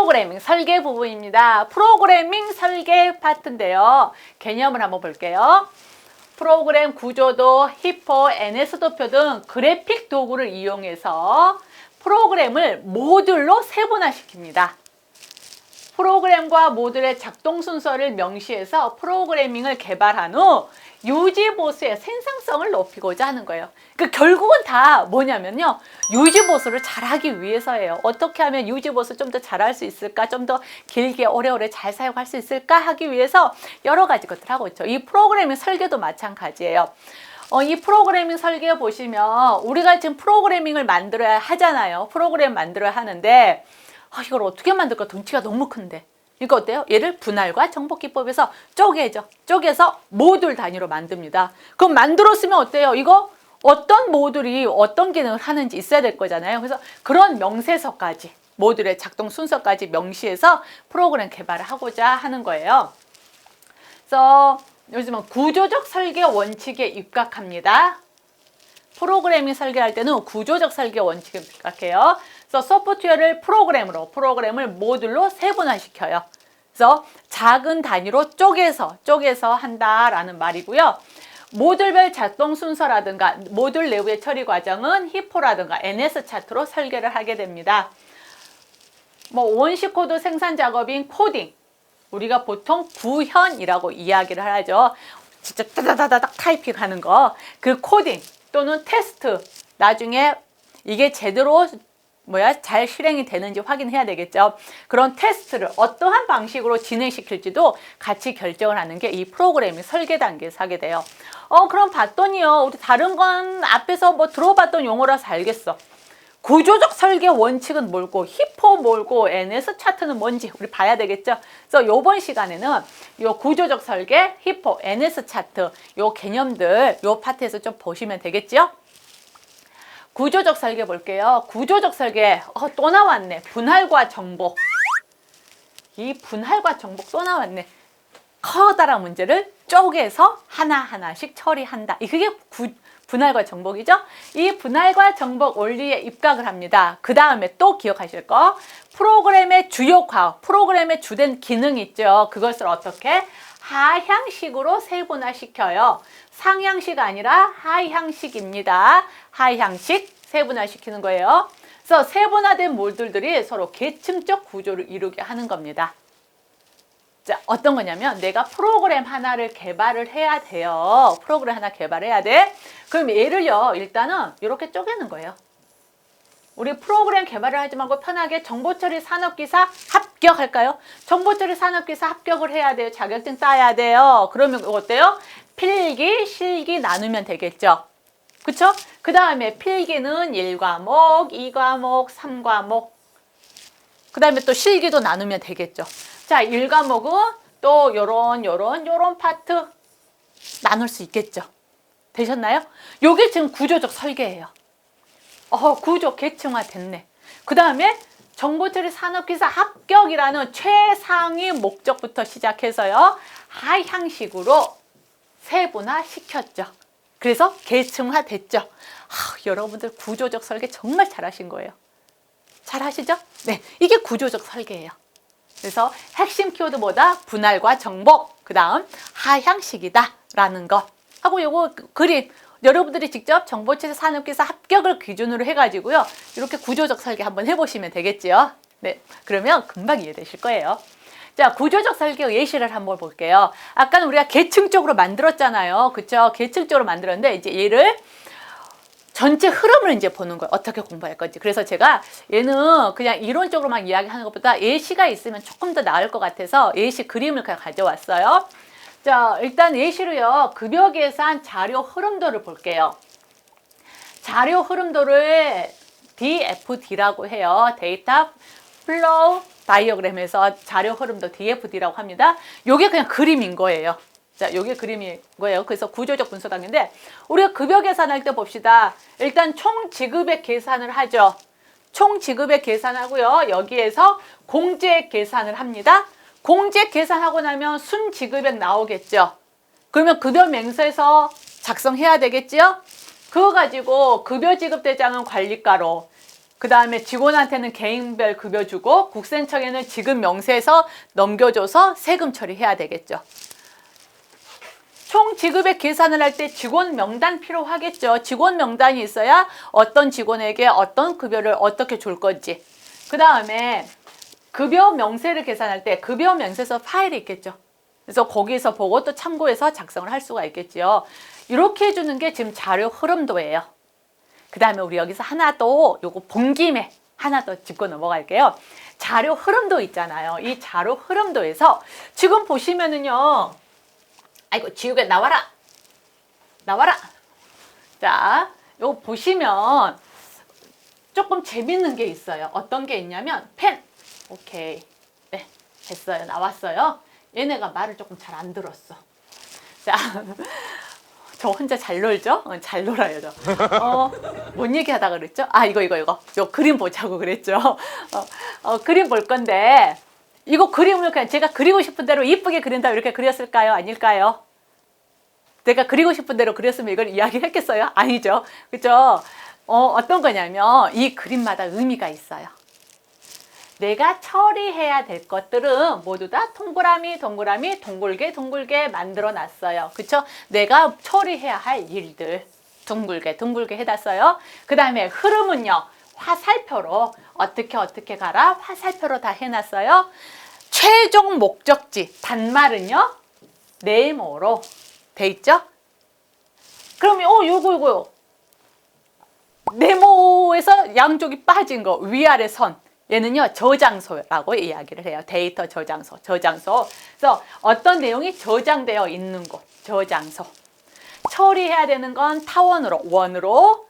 프로그래밍 설계 부분입니다. 프로그래밍 설계 파트인데요. 개념을 한번 볼게요. 프로그램 구조도, 히포, NS도표 등 그래픽 도구를 이용해서 프로그램을 모듈로 세분화시킵니다. 프로그램과 모듈의 작동 순서를 명시해서 프로그래밍을 개발한 후 유지보수의 생산성을 높이고자 하는 거예요. 그 결국은 다 뭐냐면요. 유지보수를 잘하기 위해서예요. 어떻게 하면 유지보수 좀 더 잘할 수 있을까? 좀 더 길게 오래오래 잘 사용할 수 있을까? 하기 위해서 여러 가지 것들 하고 있죠. 이 프로그래밍 설계도 마찬가지예요. 어, 이 프로그래밍 설계 보시면 우리가 지금 프로그래밍을 만들어야 하잖아요. 프로그램 만들어야 하는데 아, 이걸 어떻게 만들까? 덩치가 너무 큰데. 이거 어때요? 얘를 분할과 정복기법에서 쪼개죠. 쪼개서 모듈 단위로 만듭니다. 그럼 만들었으면 어때요? 이거 어떤 모듈이 어떤 기능을 하는지 있어야 될 거잖아요. 그래서 그런 명세서까지 모듈의 작동 순서까지 명시해서 프로그램 개발을 하고자 하는 거예요. 그래서 요즘은 구조적 설계 원칙에 입각합니다. 프로그래밍 설계할 때는 구조적 설계 원칙에 입각해요. 그래서 소프트웨어를 프로그램으로, 프로그램을 모듈로 세분화시켜요. 그래서 작은 단위로 쪼개서, 쪼개서 한다라는 말이고요. 모듈별 작동 순서라든가 모듈 내부의 처리 과정은 히포라든가 NS 차트로 설계를 하게 됩니다. 뭐 원시 코드 생산 작업인 코딩, 우리가 보통 구현이라고 이야기를 하죠. 진짜 따다다다닥 타이핑하는 거, 그 코딩 또는 테스트. 나중에 이게 제대로 뭐야 잘 실행이 되는지 확인해야 되겠죠. 그런 테스트를 어떠한 방식으로 진행시킬지도 같이 결정을 하는 게 이 프로그램이 설계 단계에서 하게 돼요. 어 그럼 봤더니요. 우리 다른 건 앞에서 뭐 들어봤던 용어라서 알겠어. 구조적 설계 원칙은 뭘고 히포 뭘고 NS 차트는 뭔지 우리 봐야 되겠죠. 그래서 요번 시간에는 요 구조적 설계, 히포, NS 차트 요 개념들 요 파트에서 좀 보시면 되겠죠. 구조적 설계 볼게요. 구조적 설계 어, 또 나왔네. 분할과 정복. 이 분할과 정복 또 나왔네. 커다란 문제를 쪼개서 하나하나씩 처리한다. 이 그게 구, 분할과 정복이죠. 이 분할과 정복 원리에 입각을 합니다. 그 다음에 또 기억하실 거 프로그램의 주요 과학, 프로그램의 주된 기능 있죠. 그것을 어떻게 하향식으로 세분화시켜요. 상향식 아니라 하향식입니다. 하향식 세분화시키는 거예요. 그래서 세분화된 모듈들이 서로 계층적 구조를 이루게 하는 겁니다. 자, 어떤 거냐면 내가 프로그램 하나를 개발을 해야 돼요. 프로그램 하나 개발해야 돼. 그럼 얘를요, 일단은 이렇게 쪼개는 거예요. 우리 프로그램 개발을 하지 말고 편하게 정보처리 산업기사 합격할까요? 정보처리 산업기사 합격을 해야 돼요. 자격증 따야 돼요. 그러면 어때요? 필기, 실기 나누면 되겠죠. 그쵸? 그 다음에 필기는 1과목, 2과목, 3과목. 그 다음에 또 실기도 나누면 되겠죠. 자, 1과목은 또 요런, 요런, 요런 파트 나눌 수 있겠죠. 되셨나요? 요게 지금 구조적 설계예요. 어, 구조 계층화 됐네. 그 다음에 정보처리 산업기사 합격이라는 최상위 목적부터 시작해서요. 하향식으로 세분화 시켰죠. 그래서 계층화 됐죠. 아, 여러분들 구조적 설계 정말 잘하신 거예요. 잘하시죠? 네, 이게 구조적 설계예요. 그래서 핵심 키워드보다 분할과 정복, 그 다음 하향식이다 라는 거 하고 요거 그림 여러분들이 직접 정보체제 산업기사 합격을 기준으로 해가지고요. 이렇게 구조적 설계 한번 해보시면 되겠지요. 네, 그러면 금방 이해되실 거예요. 자, 구조적 설계 예시를 한번 볼게요. 아까는 우리가 계층적으로 만들었잖아요. 그쵸? 계층적으로 만들었는데, 이제 얘를 전체 흐름을 이제 보는 거예요. 어떻게 공부할 건지. 그래서 제가 얘는 그냥 이론적으로만 이야기하는 것보다 예시가 있으면 조금 더 나을 것 같아서 예시 그림을 그냥 가져왔어요. 자, 일단 예시로요. 급여 계산 자료 흐름도를 볼게요. 자료 흐름도를 DFD라고 해요. 데이터 플로우 다이어그램에서 자료 흐름도 DFD라고 합니다. 요게 그냥 그림인 거예요. 자, 요게 그림인 거예요. 그래서 구조적 분석 단계인데 우리가 급여 계산할 때 봅시다. 일단 총 지급액 계산을 하죠. 총 지급액 계산하고요. 여기에서 공제액 계산을 합니다. 공제 계산하고 나면 순 지급액 나오겠죠. 그러면 급여 맹세서 작성해야 되겠죠. 그거 가지고 급여 지급 대장은 관리가로 그 다음에 직원한테는 개인별 급여 주고 국세청에는 지급 명세서 넘겨줘서 세금 처리해야 되겠죠. 총 지급액 계산을 할 때 직원 명단 필요하겠죠. 직원 명단이 있어야 어떤 직원에게 어떤 급여를 어떻게 줄 건지. 그 다음에 급여 명세를 계산할 때 급여 명세서 파일이 있겠죠. 그래서 거기서 보고 또 참고해서 작성을 할 수가 있겠죠. 이렇게 해주는 게 지금 자료 흐름도예요. 그 다음에 우리 여기서 하나 더 요거 본 김에 하나 더 짚고 넘어갈게요. 자료 흐름도 있잖아요. 이 자료 흐름도에서 지금 보시면은요. 아이고 지우개 나와라. 나와라. 자, 요거 보시면 조금 재밌는 게 있어요. 어떤 게 있냐면 펜. 오케이. 네, 됐어요. 나왔어요. 얘네가 말을 조금 잘 안 들었어. 자, 저 혼자 잘 놀죠? 어, 잘 놀아요, 저. 어, 뭔 얘기 하다가 그랬죠? 아, 이거, 이거, 이거. 요 그림 보자고 그랬죠? 어, 어, 그림 볼 건데, 이거 그림을 그냥 제가 그리고 싶은 대로 이쁘게 그린다 이렇게 그렸을까요? 아닐까요? 내가 그리고 싶은 대로 그렸으면 이걸 이야기를 했겠어요? 아니죠. 그죠? 어, 어떤 거냐면 이 그림마다 의미가 있어요. 내가 처리해야 될 것들은 모두 다 동그라미, 동그라미, 동글게, 동글게 만들어 놨어요. 그쵸? 내가 처리해야 할 일들. 둥글게, 둥글게 해놨어요. 그 다음에 흐름은요, 화살표로 어떻게 어떻게 가라 화살표로 다 해놨어요. 최종 목적지, 단말은요, 네모로 돼 있죠? 그러면, 어, 요거, 요거요. 네모에서 양쪽이 빠진 거, 위아래 선. 얘는요, 저장소라고 이야기를 해요. 데이터 저장소, 저장소. 그래서 어떤 내용이 저장되어 있는 곳, 저장소. 처리해야 되는 건 타원으로, 원으로.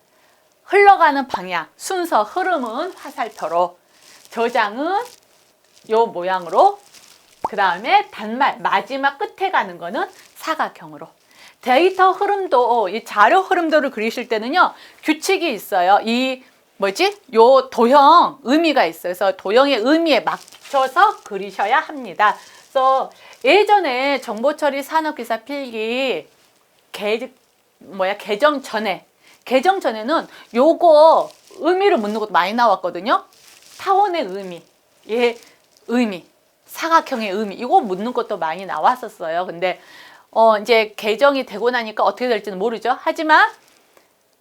흘러가는 방향, 순서, 흐름은 화살표로. 저장은 요 모양으로. 그 다음에 단말, 마지막 끝에 가는 거는 사각형으로. 데이터 흐름도, 이 자료 흐름도를 그리실 때는요, 규칙이 있어요. 이 뭐지? 요 도형 의미가 있어요. 그래서 도형의 의미에 맞춰서 그리셔야 합니다. 그래서 예전에 정보처리 산업기사 필기 개, 뭐야 개정 전에 개정 전에는 요거 의미를 묻는 것도 많이 나왔거든요. 타원의 의미, 예 의미, 사각형의 의미 이거 묻는 것도 많이 나왔었어요. 근데 어 이제 개정이 되고 나니까 어떻게 될지는 모르죠. 하지만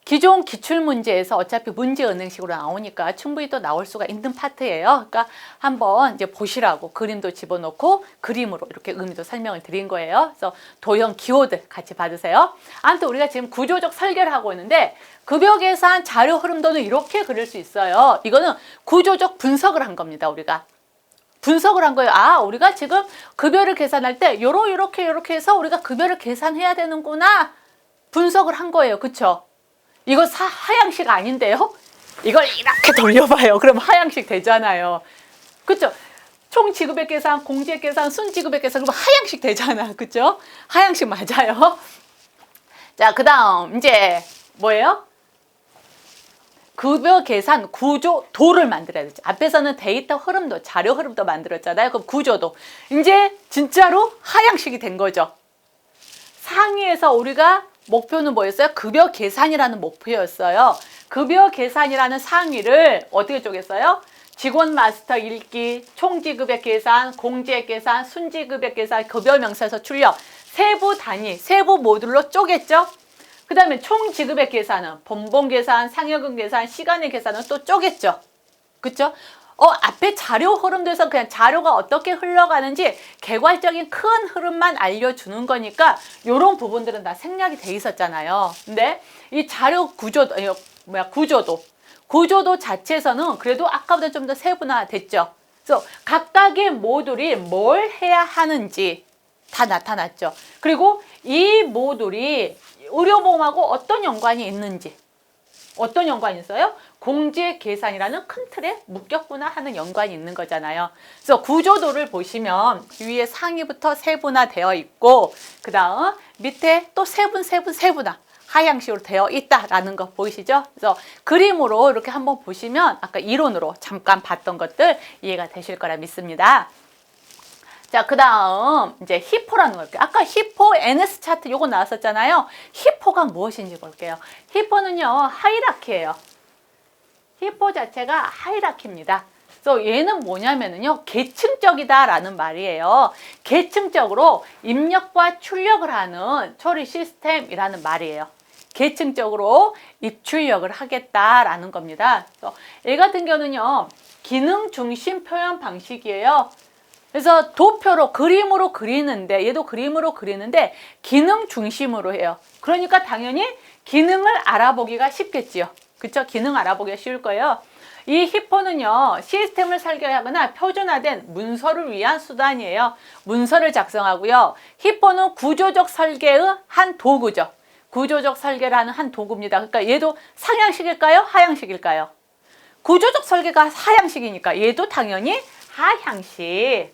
기존 기출 문제에서 어차피 문제 은행식으로 나오니까 충분히 또 나올 수가 있는 파트예요. 그러니까 한번 이제 보시라고 그림도 집어넣고 그림으로 이렇게 의미도 설명을 드린 거예요. 그래서 도형 기호들 같이 받으세요. 아무튼 우리가 지금 구조적 설계를 하고 있는데 급여 계산 자료 흐름도는 이렇게 그릴 수 있어요. 이거는 구조적 분석을 한 겁니다. 우리가. 분석을 한 거예요. 아, 우리가 지금 급여를 계산할 때 요러 요렇게 요렇게 해서 우리가 급여를 계산해야 되는구나. 분석을 한 거예요. 그쵸 이거 사, 하향식 아닌데요? 이걸 이렇게 돌려봐요. 그럼 하향식 되잖아요. 그쵸? 총 지급액 계산, 공제액 계산, 순 지급액 계산, 그럼 하향식 되잖아. 그쵸? 하향식 맞아요. 자, 그 다음, 이제, 뭐예요? 급여 계산 구조 도를 만들어야 되죠. 앞에서는 데이터 흐름도, 자료 흐름도 만들었잖아요. 그럼 구조도. 이제 진짜로 하향식이 된 거죠. 상위에서 우리가 목표는 뭐였어요? 급여 계산이라는 목표였어요. 급여 계산이라는 상위를 어떻게 쪼갰어요? 직원 마스터 읽기, 총지급액 계산, 공제액 계산, 순지급액 계산, 급여 명세서 출력, 세부 단위, 세부 모듈로 쪼갰죠? 그 다음에 총지급액 계산은 본봉 계산, 상여금 계산, 시간의 계산은 또 쪼갰죠? 그쵸? 어, 앞에 자료 흐름에서 그냥 자료가 어떻게 흘러가는지 개괄적인 큰 흐름만 알려주는 거니까 이런 부분들은 다 생략이 돼 있었잖아요. 근데 이 자료 구조도, 아니, 뭐야, 구조도, 구조도 자체에서는 그래도 아까보다 좀 더 세분화됐죠. 그래서 각각의 모듈이 뭘 해야 하는지 다 나타났죠. 그리고 이 모듈이 의료보험하고 어떤 연관이 있는지 어떤 연관이 있어요? 공제 계산이라는 큰 틀에 묶였구나 하는 연관이 있는 거잖아요. 그래서 구조도를 보시면 위에 상위부터 세분화되어 있고 그 다음 밑에 또 세분 세분 세분화 하향식으로 되어 있다라는 거 보이시죠? 그래서 그림으로 이렇게 한번 보시면 아까 이론으로 잠깐 봤던 것들 이해가 되실 거라 믿습니다. 자, 그 다음, 이제 히포라는 걸 볼게요. 아까 히포, NS 차트 요거 나왔었잖아요. 히포가 무엇인지 볼게요. 히포는요, 하이라키예요. 히포 자체가 하이라키입니다. 그래서 얘는 뭐냐면은요, 계층적이다라는 말이에요. 계층적으로 입력과 출력을 하는 처리 시스템이라는 말이에요. 계층적으로 입출력을 하겠다라는 겁니다. 그래서 얘 같은 경우는요, 기능 중심 표현 방식이에요. 그래서 도표로 그림으로 그리는데 얘도 그림으로 그리는데 기능 중심으로 해요. 그러니까 당연히 기능을 알아보기가 쉽겠지요. 그쵸? 기능 알아보기가 쉬울 거예요. 이 히포는요, 시스템을 설계하거나 표준화된 문서를 위한 수단이에요. 문서를 작성하고요. 히포는 구조적 설계의 한 도구죠. 구조적 설계라는 한 도구입니다. 그러니까 얘도 상향식일까요? 하향식일까요? 구조적 설계가 하향식이니까 얘도 당연히 하향식.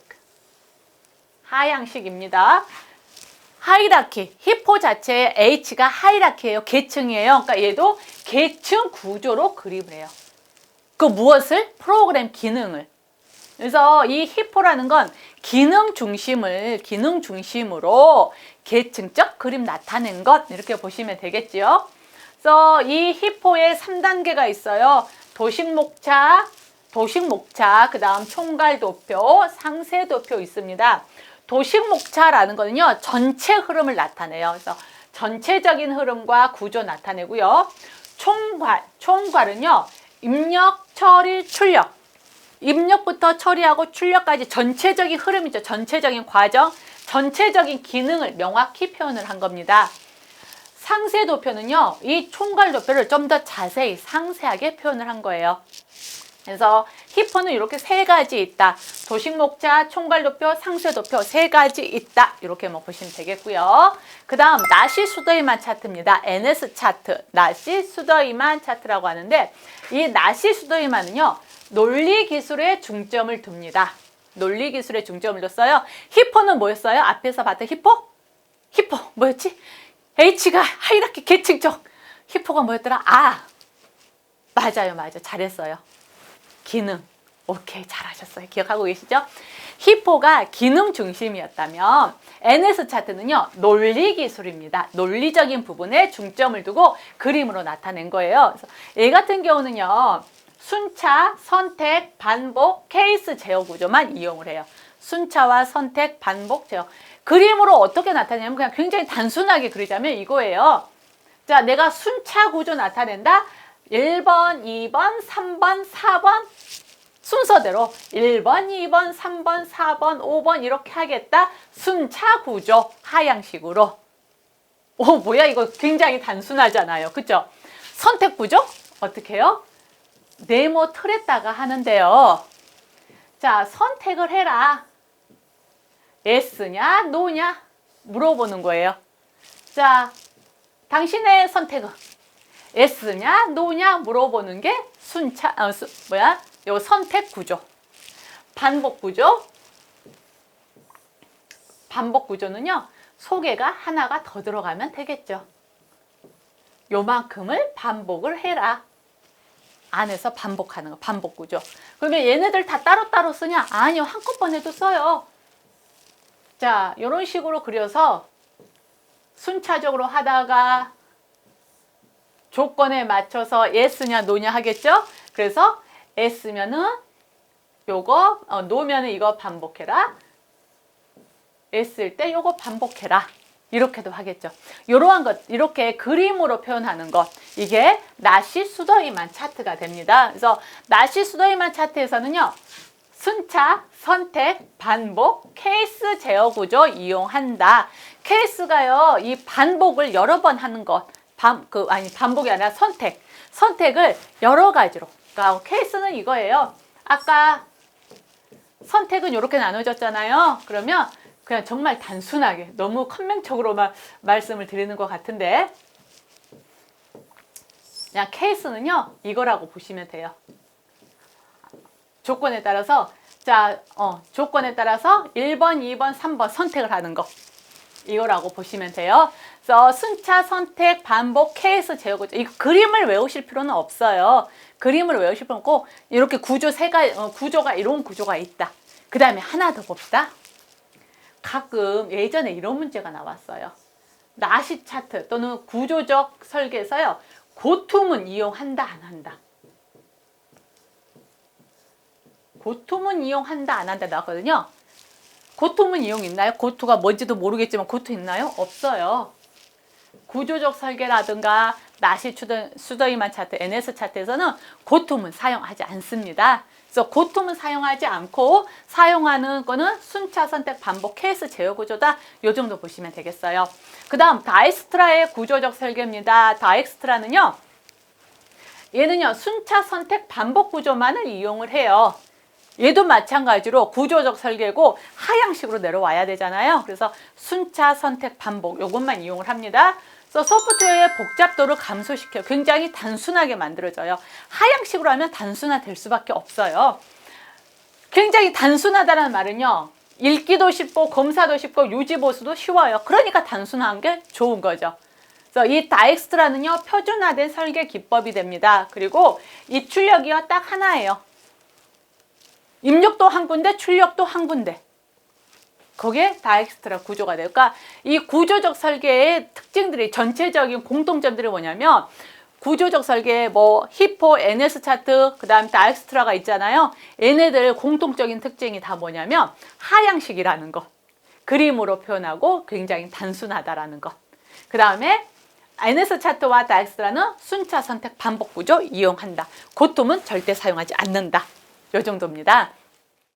하향식입니다. 하이라키, 히포 자체의 H가 하이라키예요. 계층이에요. 그러니까 얘도 계층 구조로 그림을 해요. 그 무엇을? 프로그램 기능을. 그래서 이 히포라는 건 기능 중심을 기능 중심으로 계층적 그림 나타낸 것 이렇게 보시면 되겠지요. 그래서 이 히포에 3단계가 있어요. 도식 목차, 도식 목차, 그다음 총괄 도표, 상세 도표 있습니다. 도식 목차라는 거는요. 전체 흐름을 나타내요. 그래서 전체적인 흐름과 구조 나타내고요. 총괄, 총괄은요. 입력, 처리, 출력. 입력부터 처리하고 출력까지 전체적인 흐름이죠. 전체적인 과정, 전체적인 기능을 명확히 표현을 한 겁니다. 상세 도표는요, 이 총괄 도표를 좀 더 자세히 상세하게 표현을 한 거예요. 그래서 히포는 이렇게 세 가지 있다. 도식 목차, 총괄 도표, 상세 도표 세 가지 있다. 이렇게 뭐 보시면 되겠고요. 그 다음 나시 수더이만 차트입니다. NS 차트, 나시 수더이만 차트라고 하는데 이 나시 수더이만은요. 논리 기술에 중점을 둡니다. 논리 기술에 중점을 뒀어요. 히포는 뭐였어요? 앞에서 봤던 히포? 히포 뭐였지? H가 하이라키 계층적. 히포가 뭐였더라? 아 맞아요, 맞아요. 잘했어요. 기능. 오케이, 잘하셨어요. 기억하고 계시죠? 히포가 기능 중심이었다면 NS 차트는요, 논리 기술입니다. 논리적인 부분에 중점을 두고 그림으로 나타낸 거예요. 그래서 얘 같은 경우는요, 순차, 선택, 반복, 케이스 제어 구조만 이용을 해요. 순차와 선택, 반복, 제어. 그림으로 어떻게 나타내냐면 그냥 굉장히 단순하게 그리자면 이거예요. 자, 내가 순차 구조 나타낸다. 1번, 2번, 3번, 4번 순서대로 1번, 2번, 3번, 4번, 5번 이렇게 하겠다. 순차 구조 하향식으로. 오, 뭐야 이거 굉장히 단순하잖아요. 그죠? 선택 구조 어떻게 해요? 네모 틀에다가 하는데요. 자, 선택을 해라. 예스냐, 노냐 물어보는 거예요. 자, 당신의 선택은 예스냐, 노냐 물어보는 게 순차, 어, 수, 뭐야? 요 선택 구조. 반복 구조. 반복 구조는요, 소개가 하나가 더 들어가면 되겠죠. 요만큼을 반복을 해라. 안에서 반복하는 거, 반복 구조. 그러면 얘네들 다 따로따로 쓰냐? 아니요, 한꺼번에도 써요. 자, 이런 식으로 그려서 순차적으로 하다가 조건에 맞춰서 예스냐 노냐 하겠죠? 그래서 예스면은 요거 어, 노면은 이거 반복해라. 예스일 때 요거 반복해라. 이렇게도 하겠죠. 이러한 것, 이렇게 그림으로 표현하는 것, 이게 나시 수더이만 차트가 됩니다. 그래서 나시 수더이만 차트에서는요, 순차, 선택, 반복, 케이스 제어 구조 이용한다. 케이스가요, 이 반복을 여러 번 하는 것, 반, 그, 아니, 반복이 아니라 선택. 선택을 여러 가지로. 그러니까 케이스는 이거예요. 아까 선택은 이렇게 나눠졌잖아요. 그러면 그냥 정말 단순하게 너무 컨맹적으로만 말씀을 드리는 것 같은데 그냥 케이스는요 이거라고 보시면 돼요. 조건에 따라서 자 어, 조건에 따라서 1번, 2번, 3번 선택을 하는 거 이거라고 보시면 돼요. 그래서 순차, 선택, 반복, 케이스 제어구조 이 그림을 외우실 필요는 없어요. 그림을 외우실 필요 없고 이렇게 구조 세가 어, 구조가 이런 구조가 있다. 그 다음에 하나 더 봅시다. 가끔 예전에 이런 문제가 나왔어요. 나시 차트 또는 구조적 설계에서요. 고투문 이용한다 안 한다. 고토문 이용한다 안 한다 나왔거든요. 고토문 이용 있나요? 고토가 뭔지도 모르겠지만 고토 있나요? 없어요. 구조적 설계라든가 나시 수더이만 차트, NS 차트에서는 고토문 사용하지 않습니다. 그래서 고토문 사용하지 않고 사용하는 거는 순차 선택 반복 케이스 제어 구조다. 요 정도 보시면 되겠어요. 그 다음 다이스트라의 구조적 설계입니다. 다이스트라는요. 얘는요 순차 선택 반복 구조만을 이용을 해요. 얘도 마찬가지로 구조적 설계고 하향식으로 내려와야 되잖아요. 그래서 순차 선택 반복 요것만 이용을 합니다. 그래서 소프트웨어의 복잡도를 감소시켜 굉장히 단순하게 만들어져요. 하향식으로 하면 단순화될 수밖에 없어요. 굉장히 단순하다는 말은요. 읽기도 쉽고 검사도 쉽고 유지 보수도 쉬워요. 그러니까 단순한 게 좋은 거죠. 그래서 이 다엑스트라는요 표준화된 설계 기법이 됩니다. 그리고 이 출력이요 딱 하나예요. 입력도 한 군데, 출력도 한 군데. 그게 다엑스트라 구조가 돼요. 그러니까 이 구조적 설계의 특징들이 전체적인 공통점들이 뭐냐면 구조적 설계 뭐 히포, NS 차트, 그다음 다엑스트라가 있잖아요. 얘네들 공통적인 특징이 다 뭐냐면 하향식이라는 것. 그림으로 표현하고 굉장히 단순하다라는 것. 그다음에 NS 차트와 다엑스트라는 순차 선택 반복 구조 이용한다. 고통은 절대 사용하지 않는다. 요 정도입니다.